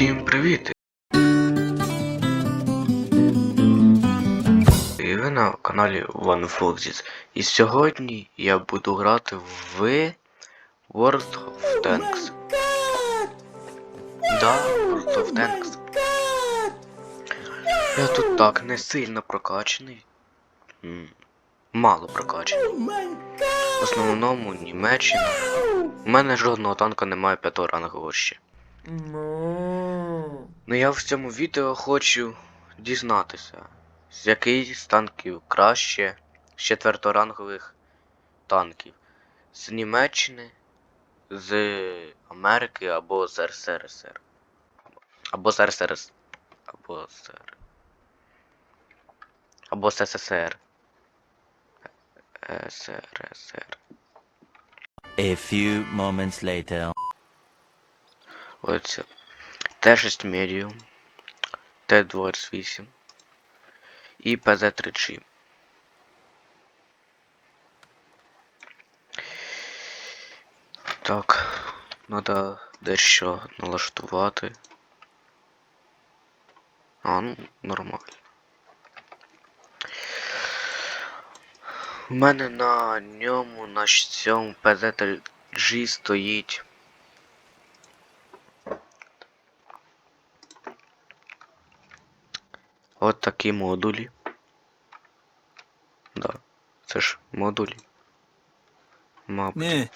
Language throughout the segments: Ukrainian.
Всім привіт! І ви на каналі OneFoxes. І сьогодні я буду грати в World of Tanks. Да, World of Tanks. Я тут так не сильно прокачаний. Мало прокачаний. В основному Німеччина. У мене жодного танка немає п'ятого рангового ще. Ну я в цьому відео хочу дізнатися, з який з танків краще з четверторангових танків. З Німеччини, з Америки або з РСРСР. Або з РСРС. Або з РСР. Або з СССР. СРСР. A few moments later. Оце. Т6 Medium, Т28 і ПЗ-3G. Так, треба дещо налаштувати. А, ну, нормально. У мене на ньому на цьому ПЗ-3G стоїть От такі модулі. Да. Це ж модулі. Мабуть. Не,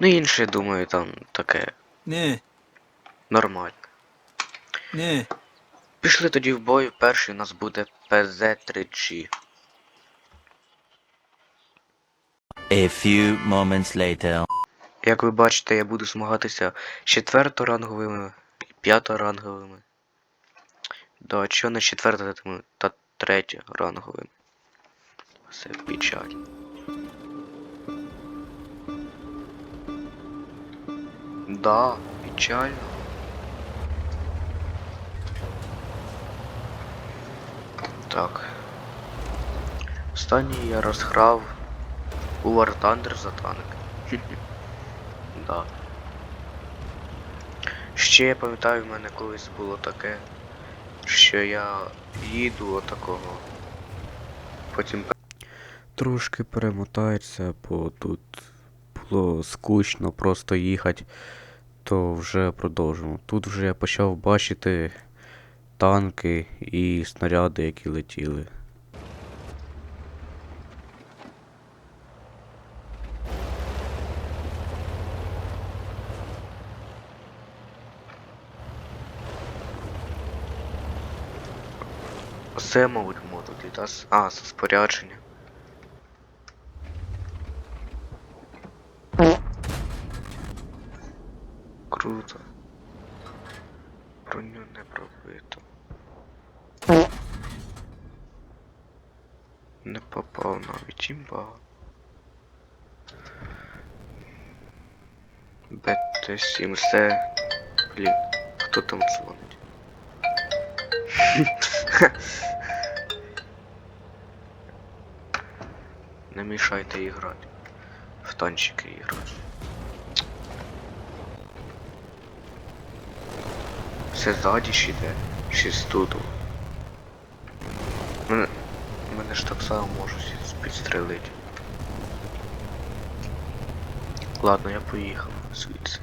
Ну інше, думаю, там таке не, нормально. не. Пішли тоді в бой. Перший у нас буде ПЗ-3G. A few moments later. Як ви бачите, я буду змагатися з четверторанговими і п'яторанговими. Да, що не четвертими та третьоранговими. Все печаль. Да, печально. Так. Останній я розграв у War Thunder за танк. Да. Ще я пам'ятаю, в мене колись було таке, що я їду отакого. Потім трошки перемотається, бо тут було скучно просто їхати, то вже продовжимо. Тут вже я почав бачити танки і снаряди, які летіли. Це, мабуть, модулі, да? А, це спорядження. Круто. Броню не пробито. Не попав навіть імба. БТ-7 все. Блін, хто там дзвонить? Не мішайте іграти. В танчики іграти. Все ззаді ще йде, ще з туду. Мене, мене ж так само можуть підстрелити. Ладно, я поїхав звідси.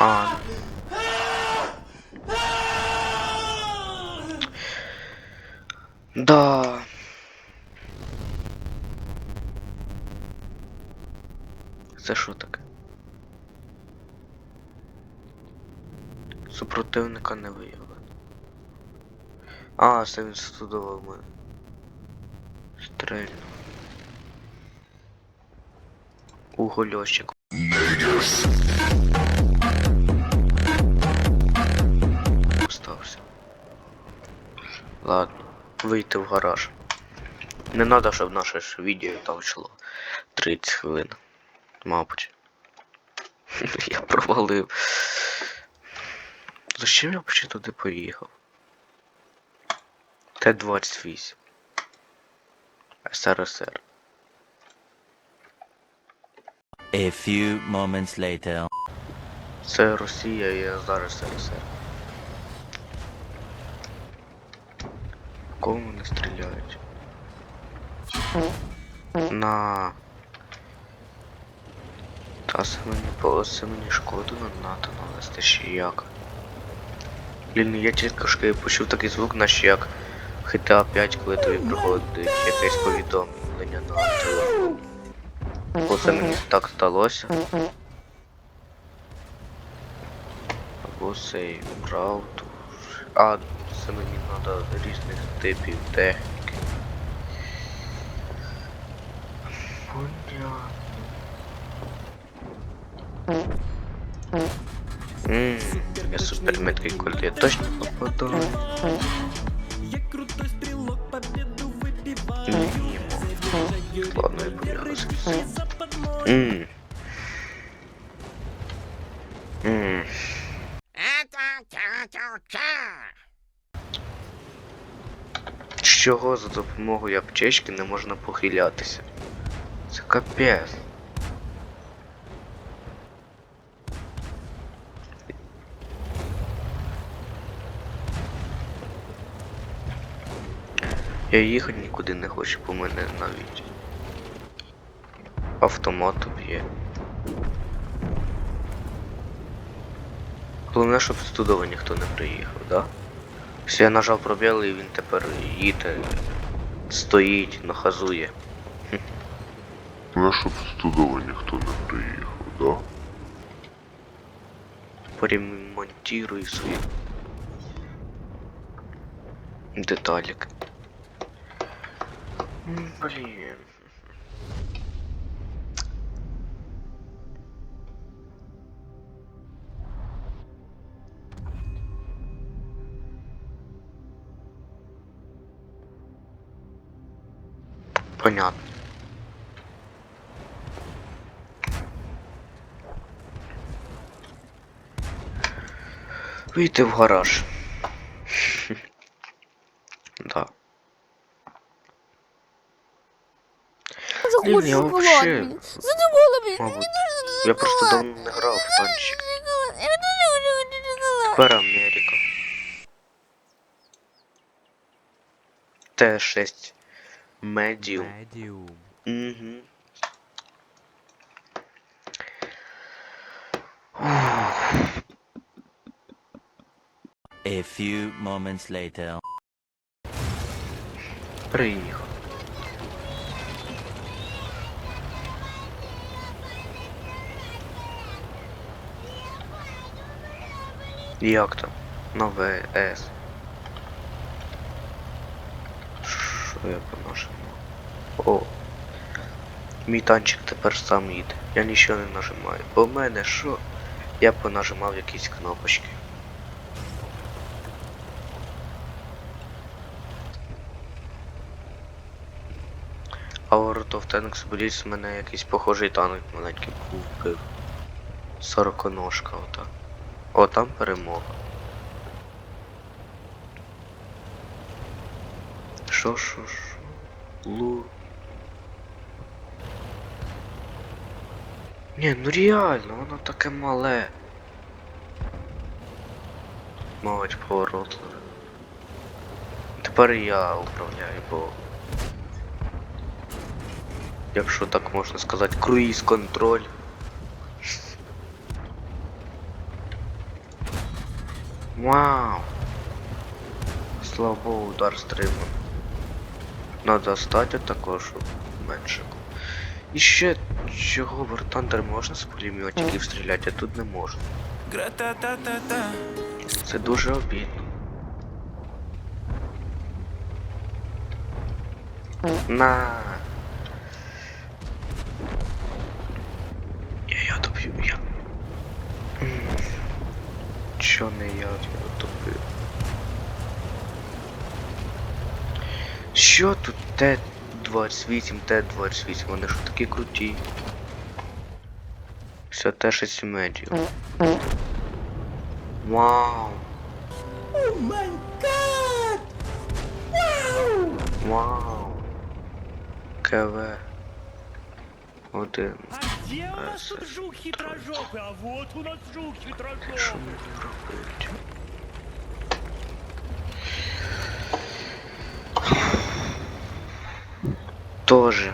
А. Да. Це що таке? Супротивника не виявлено. А, це він студував мене. Стрельно. Угольощик. Остався. Ладно, вийти в гараж. Не треба, щоб наше ж відео там йшло 30 хвилин. Мабуть. Я провалив. Зачем я взагалі туди поїхав? Т-28. СРСР. A few moments later. Це Росія і зараз СРСР. Кого вони стріляють? На. Та це мені це мені шкоду на НАТО навести ще як. Блін, я тільки що почув такий звук, наче як GTA 5, коли тобі приходить якесь повідомлення на телефон. Бо це мені так сталося. Або цей правду. А, це мені треба різних типів техніки. Ммм, я супер меткий кольт, я точно. Мимо. Ладно, я помягся. Ммм. Ммм. З Чого за допомогою аптечки не можна похилятися? Це капець. Я їхати нікуди не хочу, бо мене навіть автомат б'є. Головне, щоб студово ніхто не приїхав, да? Все, я нажав пробіл і він тепер їде, стоїть, нахазує. Ну, щоб студово ніхто не приїхав, да? Поремонтирую свої деталік. Блін. Понятно. Вийти в гараж. да. Захочу я шоколад, вообще- блін. Задумала, блін. Мабуть. Мені дуже Я просто шоколад. давно не грав в танчик. Шоколад. Я дуже хочу шоколад. Тепер Америка. Т6. Медіум. Medium. Угу. A few moments later. Приїхав. Як там? Нове С. Я понажимав? О. Мій танчик тепер сам їде. Я нічого не нажимаю. Бо в мене що? Я понажимав якісь кнопочки. А World of Tanks Blitz в мене якийсь похожий танк маленький купив. Сороконожка ота. О, там перемога. Шо, шо, шо? Лу. Ні, ну реально, воно таке мале. Мабуть, поворотливе. Тепер я управляю, бо якщо так можна сказати, круїз контроль. Вау! Слава Богу, удар стриман. Надо стати також менше. І ще чого вертандер можна з пулеметиків стріляти, а тут не можна. Це дуже обідно. На. Я я доб'ю, я. Чо не я його добив? Що тут Т-28, Т-28, вони ж такі круті. Все теж із медіо. Вау. Вау. КВ. Один. А где у нас Э, тут жук хитрожопый? А вот у нас жук Що хитрожопый. мені робити? Тоже.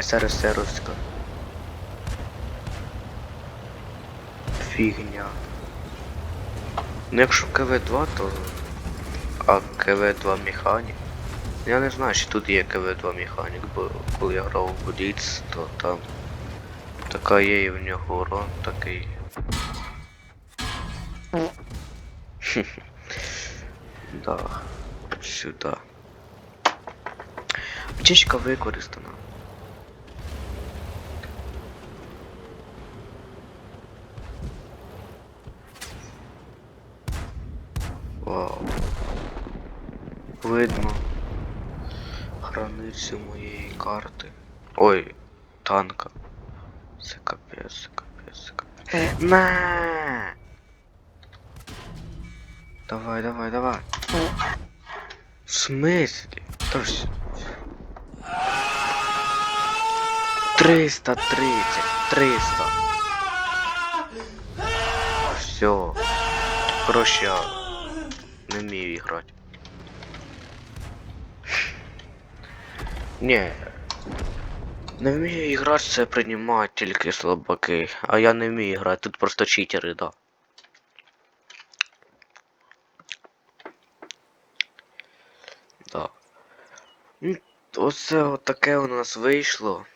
СРСРовська. Фігня. Ну якщо КВ-2, то... А КВ-2 механік. Я не знаю, чи тут є КВ-2 механік, бо коли я грав в Blitz, то там така є і в нього урон такий. Да. Сюда. Птичка використана. Вау. Видно границю моєї карти. Ой, танка. Це капець, це капець, це капець. На! Давай, давай, давай. В смысле? Та все. 330, 300. Все. Короче, я не вмію грати. Не. Не вмію грати, це приймають тільки слабаки. А я не вмію грати, тут просто читери, да. Да. Оце отаке у нас вийшло.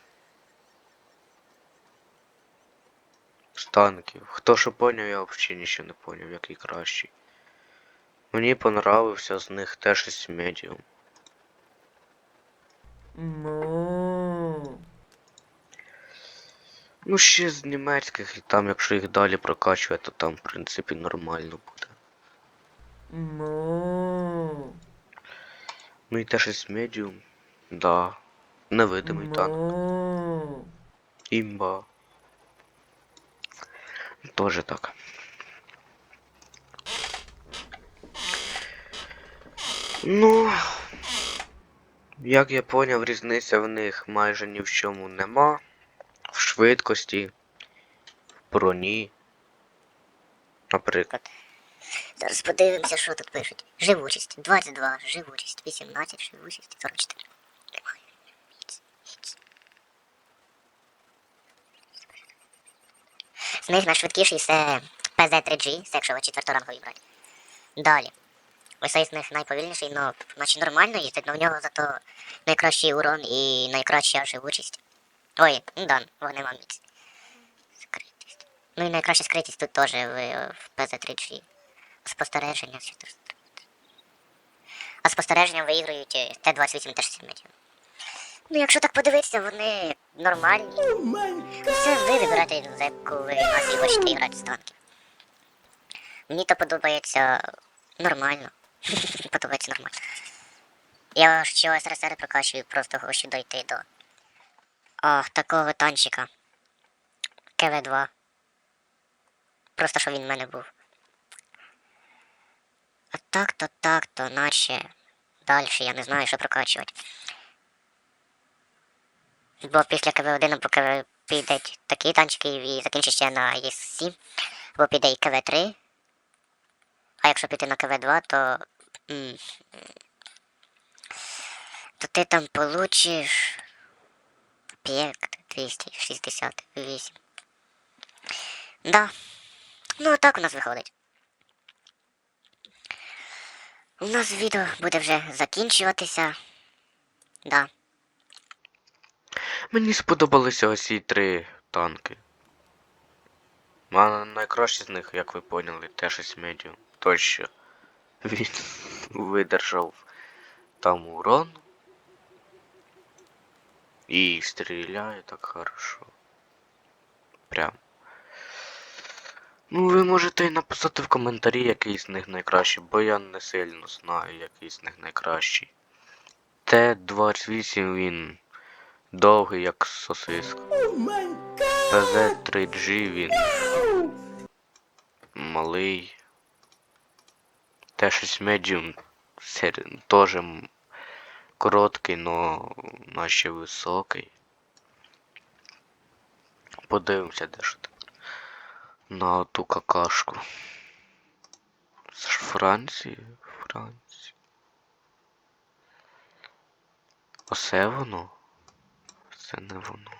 З танків. Хто що поняв, я взагалі нічого не поняв, який кращий. Мені понравився з них теж із медіум. Ну, ще з німецьких, і там, якщо їх далі прокачувати, то там, в принципі, нормально буде. Ну і теж із медіум. Да. Невидимий танк. Імба. Тоже так. Ну. Як я поняв, різниця в них майже ні в чому нема. В швидкості, в броні. Наприклад. Зараз подивимося, що тут пишуть. Живучість 22, живучість 18, живучість 44. З них найшвидкіший це PZ3G, це якщо ви четверторангові брати. Далі. Ось цей з них найповільніший, но наче нормально їздить, але в нього зато найкращий урон і найкраща живучість. Ой, ну да, вогнева міць. Скритість. Ну і найкраща скритість тут теж в, в PZ3G. Спостереження все тут. А спостереження виіграють е, Т-28 та 6 метрів. Ну, якщо так подивитися, вони нормальні. Це ви вибираєте, яку ви націю хочете грати з танків. Мені то подобається нормально. подобається нормально. Я що СРСР прокачую, просто хочу дойти до. О, такого танчика. КВ-2. Просто що він в мене був. А так-то, так-то, наче далі я не знаю, що прокачувати. Бо після КВ1 або КВ підуть такі танчики і закінчить ще на ЄС-7, або піде і КВ3. А якщо піти на КВ2, то. То ти там получиш. Об'єкт 268. Да. Ну, так у нас виходить. У нас відео буде вже закінчуватися. Да. Мені сподобалися ось ці три танки. А найкраще з них, як ви поняли, теж із медіум. Той, що він видержав там урон. І стріляє так хорошо. Прям. Ну, ви можете і написати в коментарі, який з них найкращий, бо я не сильно знаю, який з них найкращий. Т-28 він довгий, як сосиска. ПЗ-3G він малий. Т6 Medium теж короткий, но наче високий. Подивимося, де ж там. На ту какашку. Це ж Франції? Франції. Оце воно? Це не воно.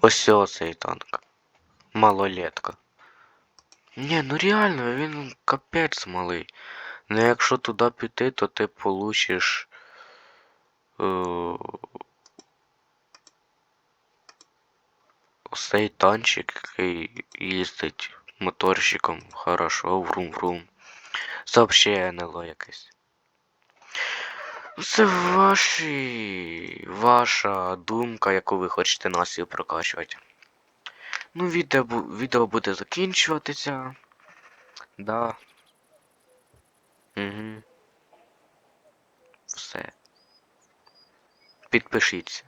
Ось оцей танк. Малолетка. Ні, ну реально, він капець малий. Ну якщо туди піти, то ти получиш. Е... Ось цей танчик, який їздить моторщиком хорошо, врум-врум. Сообще НЛО якесь. Це ваші... ваша думка, яку ви хочете насію прокачувати. Ну, відео, відео буде закінчуватися. Да. Угу. Все. Підпишіться.